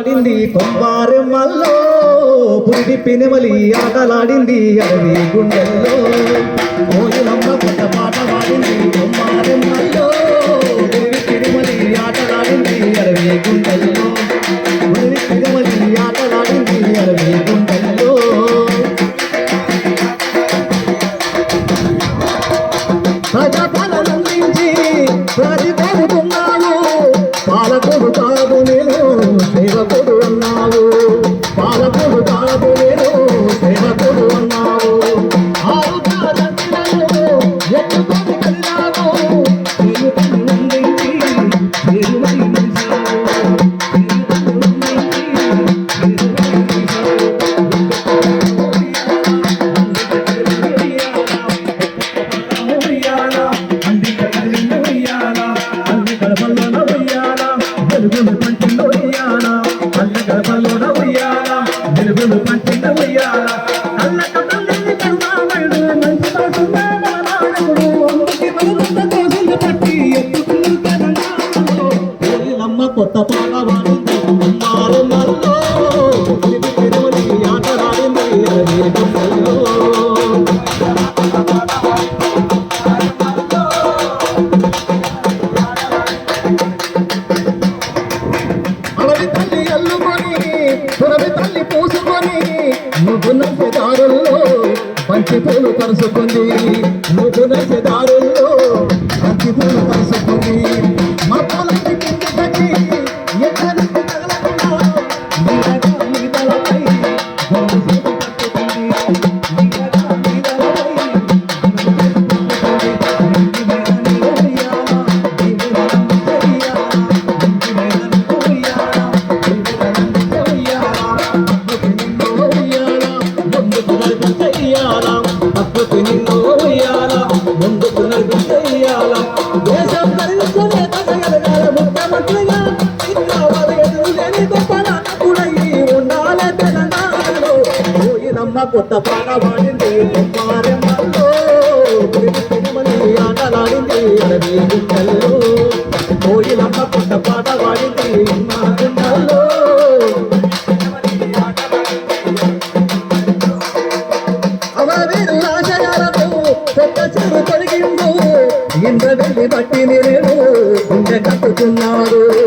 ఆటలాడింది కొమ్మారెమ్మల్లో పురిటి పినిమలి ఆటలాడింది అడవి గుండెల్లో. పాలకుడు కాదు కొత్త పాట వాడింది నారు నల్లో తిరుమలి ఆట రాడింది అలవి తల్లి అల్లుకొని పురవి తల్లి పూసుకొని నువ్వు నచ్చే దారుల్లో మంచి పూలు కరుసుకుంది నువ్వు నచ్చే దారుల్లో అమ్మ కొత్త పాట పాడింది ఆటలాడింది అరవీ గుండెల్లో కోయిలమ్మ కొత్త పాట పాడింది మారెమ్మలో ఇంద్రవెల్లి బట్టి నేను గుండె కట్టుకున్నారు